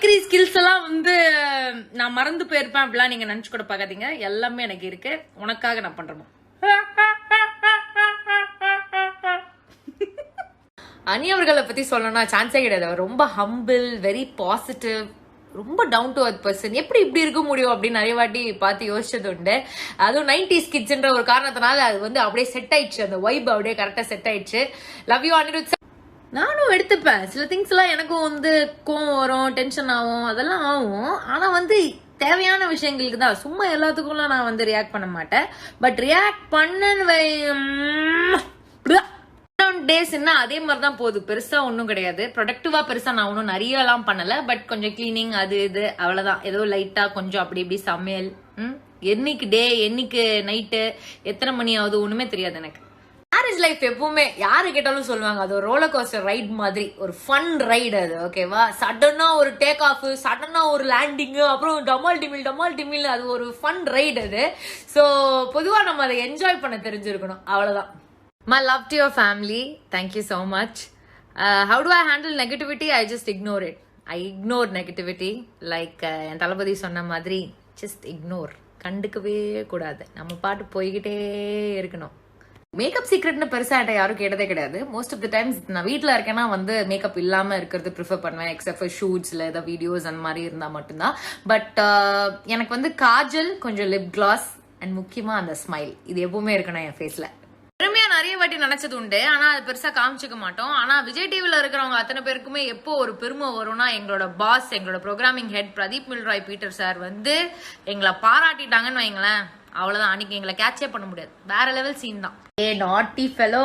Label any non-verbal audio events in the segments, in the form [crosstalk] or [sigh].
Bakery skills எல்லாம் வந்து நான் மறந்து போயிருப்பேன் அப்படிலாம் நீங்க நினைச்சு கூட பார்க்காதீங்க. எல்லாமே எனக்கு இருக்கு. உனக்காக நான் பண்றேன் அனி அவர்களை பத்தி சொல்லணும்னா சான்ஸே கிடையாது. ரொம்ப ஹம்பிள் வெரி பாசிட்டிவ் ரொம்ப டவுன் டு அர்த் பர்சன் எப்படி இப்படி இருக்க முடியும் அப்படின்னு நிறைய வாட்டி பார்த்து யோசிச்சது உண்டு. அதுவும் நைன்டிஸ் கிட்ஸ்ன்ற ஒரு காரணத்தினால அது வந்து அப்படியே செட் ஆயிடுச்சு. அந்த வைப் அப்படியே கரெக்டாக செட் ஆயிடுச்சு. லவ் யூ அனிருத் நானும் எடுத்துப்பேன். சில திங்ஸ் எல்லாம் எனக்கும் வந்து கோவம் வரும் டென்ஷன் ஆகும் அதெல்லாம் ஆகும். ஆனா வந்து தேவையான விஷயங்களுக்கு தான். சும்மா எல்லாத்துக்கும்லாம் நான் வந்து ரியாக்ட் பண்ண மாட்டேன். பட் ரியாக்ட் பண்ணன்னு வை என்ன அதே மாதிரி தான் போகுது. பெருசா ஒன்றும் கிடையாது. ப்ரொடக்டிவா பெருசா நான் ஒன்றும் நிறைய எல்லாம் பண்ணல. பட் கொஞ்சம் கிளீனிங் அது இது அவ்வளவுதான். ஏதோ லைட்டா கொஞ்சம் அப்படி இப்படி சமையல் ம் என்னைக்கு டே என்னைக்கு நைட்டு எத்தனை மணி ஆகுது ஒண்ணுமே தெரியாது எனக்கு. லைஃப் எப்பவுமே யாரு கேட்டாலும் சொல்லுவாங்க அது ஒரு ரோலர் கோஸ்டர் ரைட் மாதிரி ஒரு ஃபன் ரைடு அது ஓகேவா சடனா ஒரு டேக் ஆஃப் சடனா ஒரு லேண்டிங் அப்புறம் டமால் டிமில் டமால் டிமில் அது ஒரு ஃபன் ரைடு அது. ஸோ பொதுவா நம்ம அதை என்ஜாய் பண்ண தெரிஞ்சிருக்கணும். அவ்வளவுதான். My love to your family thank you so much how do I handle negativity I just ignore it I ignore negativity like என் தளபதி சொன்ன மாதிரி ஜஸ்ட் இக்னோர் கண்டுக்கவே கூடாது. நம்ம பாட்டு போய்கிட்டே இருக்கணும். மேக்கப் சீக்ரெட்னு பெருசா என்கிட்ட யாரும் கேட்டதே கிடையாது. மோஸ்ட் ஆஃப் த டைம்ஸ் நான் வீட்டில் இருக்கேன்னா வந்து மேக்கப் இல்லாம இருக்கிறது ப்ரிஃபர் பண்ணுவேன் எக்ஸப்ட் ஃபார் ஷூட்ஸ்ல ஏதாவது வீடியோஸ் அந்த மாதிரி இருந்தா மட்டும்தான். பட் uh, எனக்கு வந்து காஜல் கொஞ்சம் லிப் கிளாஸ் அண்ட் முக்கியமா அந்த ஸ்மைல் இது எப்பவுமே இருக்கணும் என் ஃபேஸ்ல பெருமையா நிறைய வாட்டி நினைச்சது உண்டு. ஆனா அது பெருசா காமிச்சுக்க மாட்டோம். ஆனா விஜய் டிவில இருக்கிறவங்க அத்தனை பேருக்குமே எப்போ ஒரு பெருமை வரும்னா எங்களோட பாஸ் எங்களோட programming head Pradeep Milroy Peter sir வந்து எங்களை பாராட்டிட்டாங்கன்னு வைங்களேன். அவ்வளவுதான். அன்னைக்கு எங்களை கேட்சே பண்ண முடியாது. வேற லெவல் சீன் தான். ஏ நாட்டி ஃபெலோ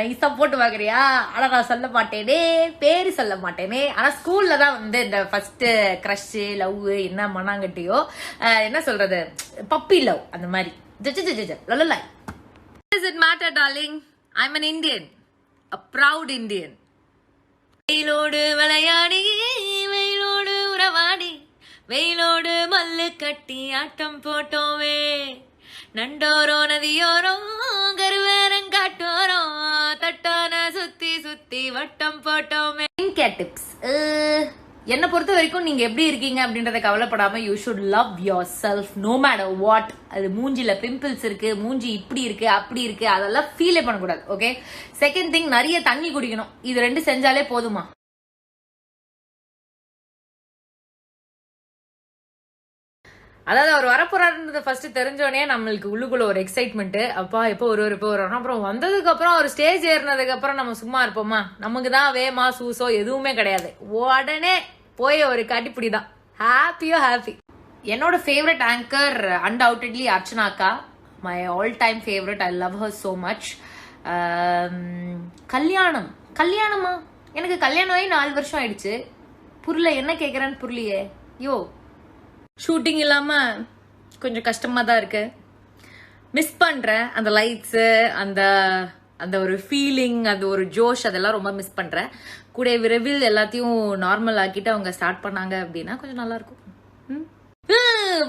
நைஸா போட்டு பாக்குறியா ஆனா நான் சொல்ல மாட்டேனே. பேரு சொல்ல மாட்டேனே. ஆனா ஸ்கூல்ல தான் வந்து இந்த ஃபர்ஸ்ட் க்ரஷ் லவ் என்ன மண்ணாங்கட்டியோ என்ன சொல்றது? பப்பி லவ் அந்த மாதிரி. ஜஜ ஜஜ ஜ லொலலாய் it matter, darling? I'm an Indian. A proud Indian. வெயிலோடு விளையாடி வெயிலோடு மல்லு கட்டி ஆட்டம் போட்டோமே. நண்டோரோ நதியோரோ கருவேரங்காட்டோரோ தட்டான சுத்தி சுத்தி வட்டம் போட்டோமே. டிப்ஸ் என்னை பொறுத்த வரைக்கும் நீங்க எப்படி இருக்கீங்க அப்படின்றத கவலைப்படாம you should love yourself no matter what அது மூஞ்சில பிம்பிள்ஸ் இருக்கு மூஞ்சி இப்படி இருக்கு அப்படி இருக்கு அதெல்லாம் ஃபீலே பண்ணக்கூடாது ஓகே செகண்ட் திங் நிறைய தண்ணி குடிக்கணும். இது ரெண்டு செஞ்சாலே போதுமா? அதாவது அவர் வரப்போறாருன்றது ஃபர்ஸ்ட் தெரிஞ்சோடனே நம்மளுக்கு உள்ளுக்குள்ள ஒரு எக்ஸைட்மெண்ட் அப்பா எப்போ ஒரு ஒரு இப்போ வருவார் அப்புறம் வந்ததுக்கு அப்புறம் ஒரு ஸ்டேஜ் ஏறினதுக்கு அப்புறம் நம்ம சும்மா இருப்போமா? நமக்கு தான் வேமா சூசோ எதுவுமே கிடையாது. உடனே போய் ஒரு கட்டிப்பிடி தான் ஹாப்பியோ ஹாப்பி என்னோட favourite anchor undoubtedly அர்ச்சனாக்கா my all time favourite I love her so much கல்யாணம். கல்யாணமா? எனக்கு கல்யாணம் ஆகி நாலு வருஷம் ஆயிடுச்சு. புரியல என்ன கேட்குறேன்னு புரியலையே. யோ ஷூட்டிங் இல்லாமல் கொஞ்சம் கஷ்டமாக தான் இருக்கு. மிஸ் பண்ணுறேன் அந்த லைட்ஸு அந்த அந்த ஒரு ஃபீலிங் அந்த ஒரு ஜோஷ் அதெல்லாம் ரொம்ப மிஸ் பண்ணுறேன் கூட விரைவில் எல்லாத்தையும் நார்மல் ஆக்கிட்டு அவங்க ஸ்டார்ட் பண்ணாங்க அப்படின்னா கொஞ்சம் நல்லாயிருக்கும் ம்?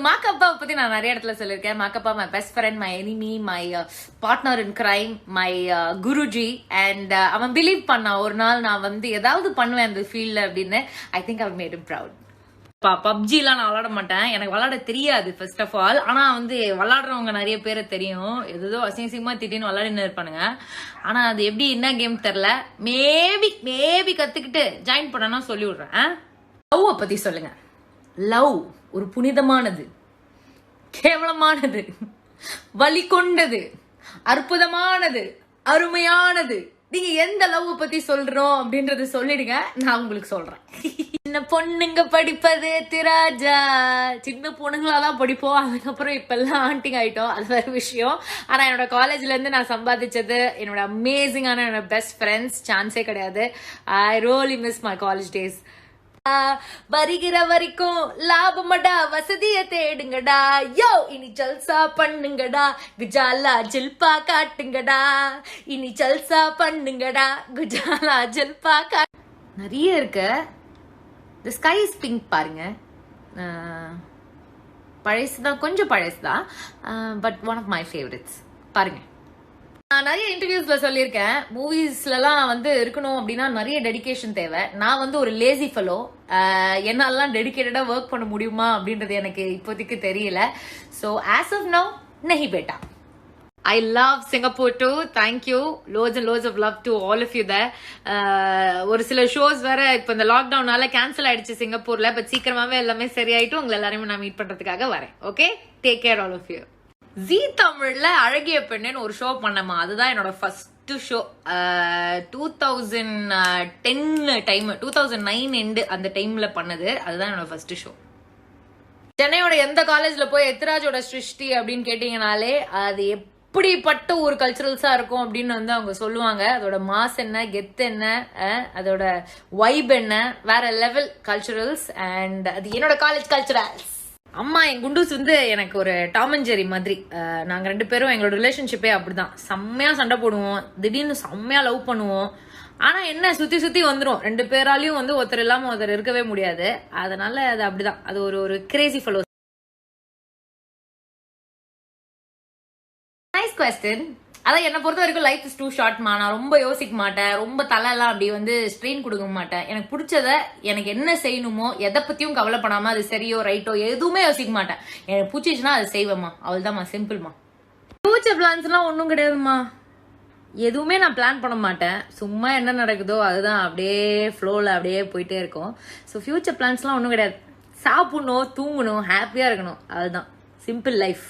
மாக்கப்பாவை பத்தி நான் நிறைய இடத்துல சொல்லியிருக்கேன். Makapa my best friend my enemy my partner in crime my guruji. And uh, அவன் பிலீவ் பண்ணான் ஒரு நாள் நான் வந்து ஏதாவது பண்ணுவேன் அந்த ஃபீல்ட்ல அப்படின்னு ஐ திங்க் அவர் மேட் இம் ப்ரவுட் பப்ஜிலாம் நான் விளாட மாட்டேன். எனக்கு விளாட தெரியாது ஃபர்ஸ்ட் ஆஃப் ஆல் ஆனா வந்து விளாடுறவங்க நிறைய பேரை தெரியும். ஏதோ அசிங்கமா திட்டின்னு விளாடின்னு இருப்பானுங்க. ஆனா அது எப்படி என்ன கேம் தெரில மேபி மேபி கத்துக்கிட்டு ஜாயின் பண்ணனா சொல்லி விடுறேன் லவ் பத்தி சொல்லுங்க. லவ் ஒரு புனிதமானது. கேவலமானது. வலி கொண்டது. அற்புதமானது. அருமையானது. நீங்க எந்த லவ் பத்தி சொல்றோம் அப்படின்றத சொல்லிடுங்க நான் உங்களுக்கு சொல்றேன். சின்ன பொண்ணுங்க படிப்பது திராஜா. சின்ன பொண்ணுங்களா தான் படிப்போம். அதுக்கப்புறம் இப்ப எல்லாம் ஆண்டிங் ஆயிட்டோம். அது வேற விஷயம். ஆனா என்னோட காலேஜ்ல இருந்து நான் சம்பாதிச்சது என்னோட அமேசிங்கான என்னோட பெஸ்ட் ஃப்ரெண்ட்ஸ் சான்ஸே கிடையாது. I really miss my college days வருகிற வரைக்கும் லாபமடா வசதிய தேடுங்கடா. யோ இனி ஜல்சா பண்ணுங்கடா. குஜாலா ஜில்பா காட்டுங்கடா. இனி ஜல்சா பண்ணுங்கடா. குஜாலா ஜில்பா கா நிறைய இருக்கு. த ஸ்கை இஸ் பிங்க் பாருங்க. பழசு தான் கொஞ்சம் பழசு தான் but one of my favourites பாருங்க. நான் நிறைய இன்டர்வியூஸ்ல சொல்லியிருக்கேன். மூவிஸ்லலாம் வந்து இருக்கணும் அப்படின்னா நிறைய டெடிகேஷன் தேவை. நான் வந்து ஒரு லேசி ஃபெலோ என்னாலலாம் டெடிக்கேட்டடாக ஒர்க் பண்ண முடியுமா அப்படின்றது எனக்கு இப்போதைக்கு தெரியல. ஸோ ஆஸ் ஆஃப் நவ் நெஹி பேட்டா. I love Singapore too thank you loads and loads of love to all of you the ஒரு சில ஷோஸ் வேற இப்போ இந்த லாக்டவுனால கேன்சல் ஆயிடுச்சு சிங்கப்பூர்ல பட் சீக்கிரமாவே எல்லாமே சரியாயிட்டு உங்களை எல்லாரையும் நான் மீட் பண்ணுறதுக்காக வரேன். Okay take care all of you Zee தமிழ்ல அழகிய பெண்ணுன்னு ஒரு ஷோ பண்ணமா அதுதான் என்னோட first show two thousand ten time two thousand nine end அந்த டைம்ல பண்ணது. அதுதான் என்னோட ஃபர்ஸ்ட் ஷோ சென்னையோட எந்த காலேஜ்ல போய் எத்ராஜோட சிருஷ்டி அப்படின்னு கேட்டீங்கனாலே அது எப்படிப்பட்ட ஒரு கல்ச்சுரல்ஸா இருக்கும் அப்படின்னு வந்து அவங்க சொல்லுவாங்க. அதோட மாஸ் என்ன கெத் என்ன அதோட வைப் என்ன வேற லெவல் கல்ச்சுரல்ஸ் அண்ட் அது என்னோட காலேஜ் கல்ச்சுரல்ஸ் அம்மா என் குண்டூஸ் வந்து எனக்கு ஒரு டாம் அண்ட் ஜெரி மாதிரி. நாங்கள் ரெண்டு பேரும் எங்களோட ரிலேஷன்ஷிப்பே அப்படிதான். செம்மையா சண்டை போடுவோம். திடீர்னு செம்மையா லவ் பண்ணுவோம். ஆனா என்ன சுத்தி சுத்தி வந்துடும் ரெண்டு பேராலையும் வந்து ஒருத்தர் இல்லாம ஒருத்தர் இருக்கவே முடியாது. அதனால அது அப்படிதான். அது ஒரு ஒரு கிரேசி ஃபெலோ நைஸ் கொஸ்டின் அதான் என்னை பொறுத்த வரைக்கும் லைஃப் இஸ் டூ ஷார்ட்மா நான் ரொம்ப யோசிக்க மாட்டேன். ரொம்ப தலையெல்லாம் அப்படி வந்து ஸ்ட்ரெயின் கொடுக்க மாட்டேன். எனக்கு பிடிச்சத எனக்கு என்ன செய்யணுமோ எதை பத்தியும் கவலைப்படாம அது சரியோ ரைட்டோ எதுவுமே யோசிக்க மாட்டேன். எனக்கு பிடிச்சிச்சுன்னா அதை செய்வேம்மா. அவள்தாம்மா சிம்பிள்மா ஃபியூச்சர் பிளான்ஸ்லாம் ஒன்றும் கிடையாதும்மா. எதுவுமே நான் பிளான் பண்ண மாட்டேன். சும்மா என்ன நடக்குதோ அதுதான். அப்படியே ஃப்ளோவில் அப்படியே போயிட்டே இருக்கும். ஸோ ஃபியூச்சர் பிளான்ஸ்லாம் ஒன்றும் கிடையாது. சாப்பிடணும் தூங்கணும் ஹாப்பியாக இருக்கணும். அதுதான். சிம்பிள் லைஃப்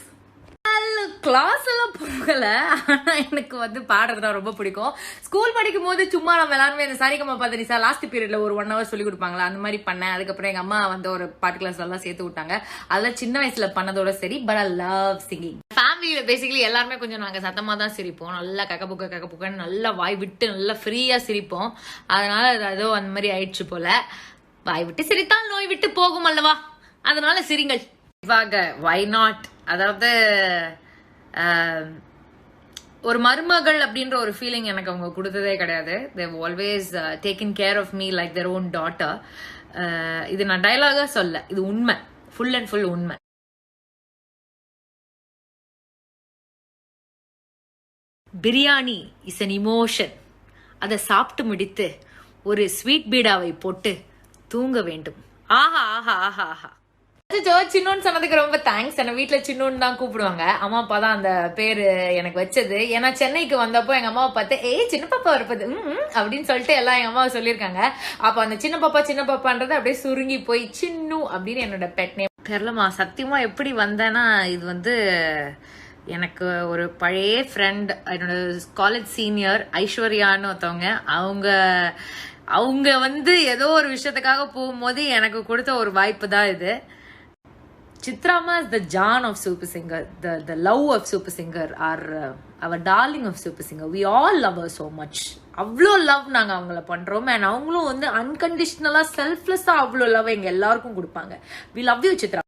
கிளாஸ் எல்லாம் போகல ஆனா எனக்கு வந்து பாடுறதுனா ரொம்ப பிடிக்கும். ஸ்கூல் படிக்கும் போது சும்மா நம்ம எல்லாருமே இந்த சரிகமா பார்த்து சார் லாஸ்ட் பீரியட்ல ஒரு ஒன் ஹவர் சொல்லி கொடுப்பாங்களா? அந்த மாதிரி பண்ணேன். அதுக்கப்புறம் எங்க அம்மா வந்து ஒரு பாட்டு கிளாஸ் எல்லாம் சேர்த்து விட்டாங்க. அதெல்லாம் சின்ன வயசுல பண்ணதோட சரி பட் ஐ லவ் சிங்கிங் ஃபேமிலியில பேசிக்கலி எல்லாருமே கொஞ்சம் நாங்க சத்தமா தான் சிரிப்போம். நல்லா கக்க புக்க கக்க புக்கன்னு நல்லா வாய் விட்டு நல்லா ஃப்ரீயா சிரிப்போம். அதனால அது ஏதோ அந்த மாதிரி ஆயிடுச்சு போல. வாய் விட்டு சிரித்தால் நோய் விட்டு போகும் அல்லவா? அதனால சிரிங்கள். இவாக வை நாட் அதாவது Um, ஒரு மருமகள் அப்படின்ற ஒரு ஃபீலிங் எனக்கு அவங்க கொடுத்ததே கிடையாது. They've always taken care of me like their own daughter இது நான் டைலாகா சொல்ல. இது உண்மை. ஃபுல் அண்ட் ஃபுல் உண்மை. பிரியாணி இஸ் அன் இமோஷன் அதை சாப்பிட்டு முடித்து ஒரு ஸ்வீட் பீடாவை போட்டு தூங்க வேண்டும். ஆஹா ஆஹா ஆஹா ஆஹா. அச்சோ சின்னோன்னு சொன்னதுக்கு ரொம்ப தேங்க்ஸ் என்ன வீட்டில் சின்னோன்னு தான் கூப்பிடுவாங்க. அம்மா அப்பா தான் அந்த பேரு எனக்கு வச்சது. ஏன்னா சென்னைக்கு வந்தப்போ எங்க அம்மாவை பார்த்து ஏய் சின்ன பாப்பா இருப்பது ம் அப்படின்னு சொல்லிட்டு எல்லாம் எங்க அம்மாவை சொல்லியிருக்காங்க. அப்ப அந்த சின்ன பாப்பா சின்ன பாப்பான்றது அப்படியே சுருங்கி போய் சின்னு அப்படின்னு என்னோட பெட் நேம் தெரியலமா சத்தியமா எப்படி வந்தேன்னா இது வந்து எனக்கு ஒரு பழைய ஃப்ரெண்ட் என்னோட காலேஜ் சீனியர் ஐஸ்வர்யான்னு ஒருத்தவங்க அவங்க அவங்க வந்து ஏதோ ஒரு விஷயத்துக்காக போகும்போது எனக்கு கொடுத்த ஒரு வாய்ப்பு தான் இது. சித்ராமா is the John of Super Singer the the love of Super Singer are our darling of Super Singer we all love her so much அவ்வளோ லவ் நாங்கள் அவங்கள பண்ணுறோம் அண்ட் அவங்களும் வந்து அன்கண்டிஷ்னலாக செல்ஃப்லெஸ்ஸாக அவ்வளோ லவ் எங்கள் எல்லாருக்கும் கொடுப்பாங்க. We love you Chitra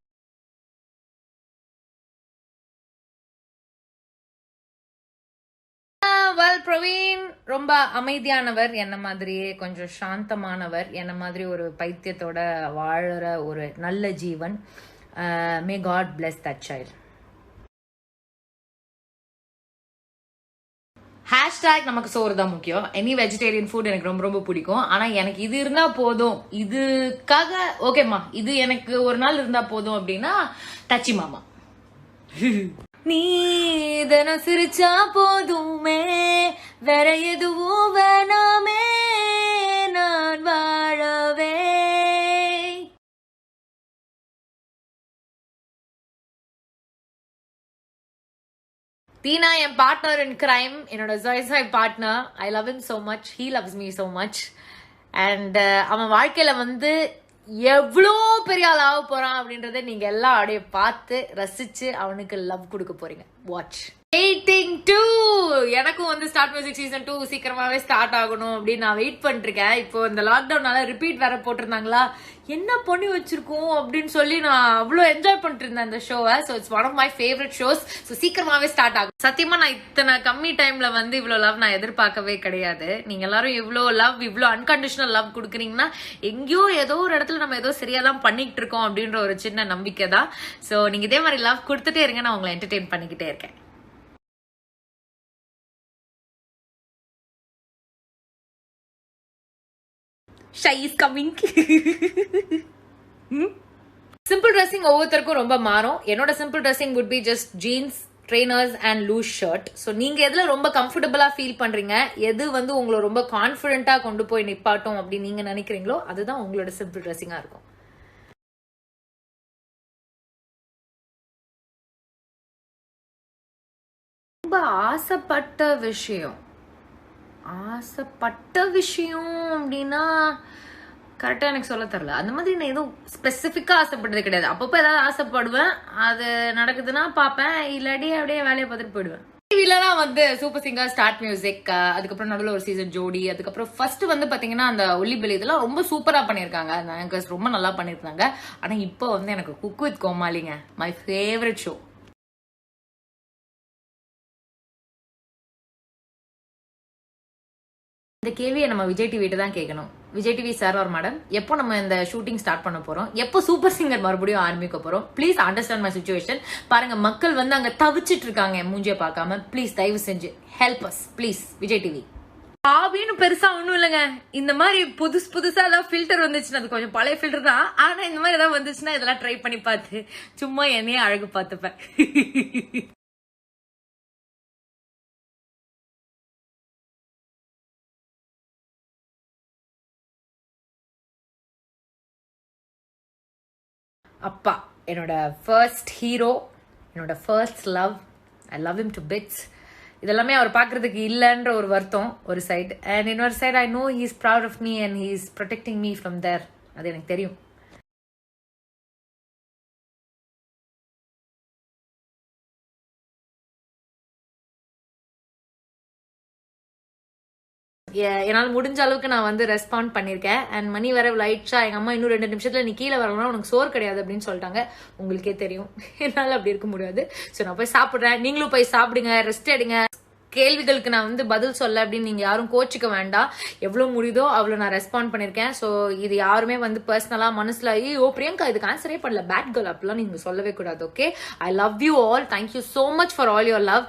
well Praveen ரொம்ப அமைதியானவர் என்ன மாதிரியே கொஞ்சம் சாந்தமானவர் என்ன மாதிரி ஒரு பைத்தியத்தோட வாழற ஒரு நல்ல ஜீவன். May God bless that child. Hashtag நமக்கு சோறு தான் முக்கியம். எனி வெஜிடேரியன் ஃபுட் எனக்கு ரொம்ப ரொம்ப பிடிக்கும். ஆனா எனக்கு இது இருந்தா போதும். இதுக்காக ஓகேம்மா இது எனக்கு ஒரு நாள் இருந்தா போதும் அப்படின்னா டச்சி மாமா. [laughs] நீ தினம் சிரிச்சா போதுமே. வேற எதுவும் வேணாமே. தீனா என் பார்ட்னர் இன் கிரைம் என்னோட ஜாய்ஸாய் partner I love him so much he loves me so much and அவன் வாழ்க்கையில வந்து எவ்வளோ பெரிய ஆள் ஆக போறான் அப்படின்றத நீங்க எல்லாம் அப்படியே பார்த்து ரசிச்சு அவனுக்கு லவ் கொடுக்க போறீங்க. வாட்ச் வெயிட்டிங் டூ எனக்கும் வந்து ஸ்டார்ட் மியூசிக் சீசன் டூ சீக்கிரமாவே ஸ்டார்ட் ஆகணும் அப்படின்னு நான் வெயிட் பண்ணிருக்கேன். இப்போ இந்த லாக்டவுனால ரிப்பீட் வேற போட்டிருந்தாங்களா? என்ன பண்ணி வச்சிருக்கோம் அப்படின்னு சொல்லி நான் அவ்வளோ என்ஜாய் பண்ணிட்டு இருந்தேன் அந்த ஷோவை so it's one of my favourite shows so சீக்கிரமாவே ஸ்டார்ட் ஆகும். சத்தியமா நான் இத்தனை கம்மி டைம்ல வந்து இவ்வளோ லவ் நான் எதிர்பார்க்கவே கிடையாது. நீங்க எல்லாரும் இவ்வளோ லவ் இவ்வளோ அன்கண்டிஷனல் லவ் கொடுக்குறீங்கன்னா எங்கேயோ ஏதோ ஒரு இடத்துல நம்ம ஏதோ சரியா தான் பண்ணிட்டு இருக்கோம் அப்படின்ற ஒரு சின்ன நம்பிக்கை தான் ஸோ நீங்க இதே மாதிரி லவ் கொடுத்துட்டே இருங்க. நான் உங்களை என்டர்டெயின் பண்ணிக்கிட்டே இருக்கேன். Shy is coming simple dressing ஒவ்வொருத்தருக்கும் ரொம்ப மாறும். என்னோட simple dressing would be just jeans trainers and loose shirt so நீங்க எதுல ரொம்ப கம்ஃபர்டபுளா ஃபீல் பண்றீங்க? எது வந்து உங்களை ரொம்ப கான்ஃபிடென்ட்டா கொண்டு போய் நிப்பாட்டும் அப்படின்னு நீங்க நினைக்கிறீங்களோ அதுதான் உங்களோட சிம்பிள் ட்ரெஸ்ஸிங்கா இருக்கும். ரொம்ப ஆசைப்பட்ட விஷயம். ஆசைப்பட்ட விஷயம் அப்படின்னா கரெக்டாக எனக்கு சொல்ல தெரில அந்த மாதிரி நான் எதுவும் ஸ்பெசிஃபிக்காக ஆசைப்பட்டது கிடையாது. அப்பப்போ ஏதாவது ஆசைப்படுவேன். அது நடக்குதுன்னா பார்ப்பேன். இல்லாட்டி அப்படியே வேலையை பார்த்துட்டு போயிடுவேன். டிவிலலாம் வந்து சூப்பர் சிங்கர் ஸ்டார்ட் மியூசிக் அதுக்கப்புறம் நடுவில் ஒரு சீசன் ஜோடி அதுக்கப்புறம் ஃபர்ஸ்ட் வந்து பார்த்தீங்கன்னா அந்த ஒல்லி இதெல்லாம் ரொம்ப சூப்பராக பண்ணியிருக்காங்க. அந்த ஆங்கர்ஸ் ரொம்ப நல்லா பண்ணியிருந்தாங்க. ஆனால் இப்போ வந்து எனக்கு குக் வித் கோமாளிங்க மை ஃபேவரட் ஷோ இந்த கேள்வியை நம்ம விஜய் டிவிட்டு தான் கேட்கணும். விஜய் டிவி சார் ஒரு மேடம் எப்போ நம்ம இந்த ஷூட்டிங் ஸ்டார்ட் பண்ண போறோம்? எப்போ சூப்பர் சிங்கர் மறுபடியும் ஆரம்பிக்க போறோம்? ப்ளீஸ் அண்டர்ஸ்டாண்ட் மை சுச்சுவேஷன் பாருங்க மக்கள் வந்து அங்க தவிச்சிட்டு இருக்காங்க மூஞ்சியை பார்க்காம. ப்ளீஸ் தயவு செஞ்சு help us please Vijay TV ஹாபின்னு பெருசா ஒண்ணும் இல்லைங்க. இந்த மாதிரி புதுசு புதுசா ஏதாவது ஃபில்டர் வந்துச்சுன்னா அது கொஞ்சம் பழைய ஃபில்டர் தான். ஆனா இந்த மாதிரி ஏதாவது வந்துச்சுன்னா இதெல்லாம் ட்ரை பண்ணி பார்த்து சும்மா என்னையே அழகு பார்த்துப்பேன். அப்பா என்னோட ஃபர்ஸ்ட் ஹீரோ என்னோட first love I love him to bits இதெல்லாமே அவர் பார்க்கறதுக்கு இல்லைன்ற ஒரு வருத்தம் ஒரு சைடு அண்ட் இன்னொரு side I know he is proud of me and he is protecting me from there அது எனக்கு தெரியும். என்னால் முடிஞ்ச அளவுக்கு நான் வந்து ரெஸ்பாண்ட் பண்ணியிருக்கேன் அண்ட் மணி வர லைட்ஸா எங்க அம்மா இன்னும் ரெண்டு நிமிஷத்துல நீ கீழே வரணும்னா உனக்கு சோறு கிடையாது அப்படின்னு சொல்லிட்டாங்க. உங்களுக்கே தெரியும். [laughs] என்னால் அப்படி இருக்க முடியாது. ஸோ நான் போய் சாப்பிட்றேன். நீங்களும் போய் சாப்பிடுங்க. ரெஸ்ட் எடுங்க. கேள்விகளுக்கு நான் வந்து பதில் சொல்ல அப்படின்னு நீங்க யாரும் கோச்சிக்க வேண்டாம் எவ்வளவு முடியுதோ அவ்வளவு நான் ரெஸ்பாண்ட் பண்ணிருக்கேன். ஸோ இது யாருமே வந்து பர்சனலா மனசுல ஐயோ பிரியங்கா இதுக்கு ஆன்சரே பண்ணல. பேட் கேர்ள் அப்படிலாம் நீங்க சொல்லவே கூடாது okay I love you all thank you so much for all your love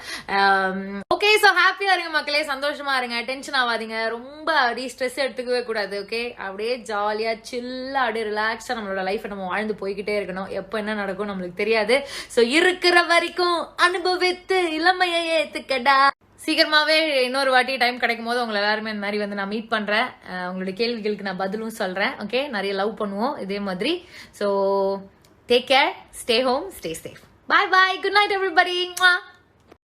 okay so ஹாப்பியா இருங்க மக்களே. சந்தோஷமா இருங்க. டென்ஷன் ஆகாதீங்க. ரொம்ப அப்படியே ஸ்ட்ரெஸ் எடுத்துக்கவே கூடாது ஓகே அப்படியே ஜாலியா சில்லா அப்படியே ரிலாக்ஸா நம்மளோட லைஃப் நம்ம வாழ்ந்து போய்கிட்டே இருக்கணும். எப்போ என்ன நடக்கும் நம்மளுக்கு தெரியாது. ஸோ இருக்கிற வரைக்கும் அனுபவித்து இளமையை ஏத்துக்கடா. சீக்கிரமாவே இன்னொரு வாட்டி டைம் கிடைக்கும் போது உங்களை எல்லாருமே இந்த மாதிரி வந்து நான் மீட் பண்றேன். உங்களுடைய கேள்விகளுக்கு நான் பதிலும் சொல்றேன். ஓகே நிறைய லவ் பண்ணுவோம். இதே மாதிரி. So take care stay home stay safe bye bye good night everybody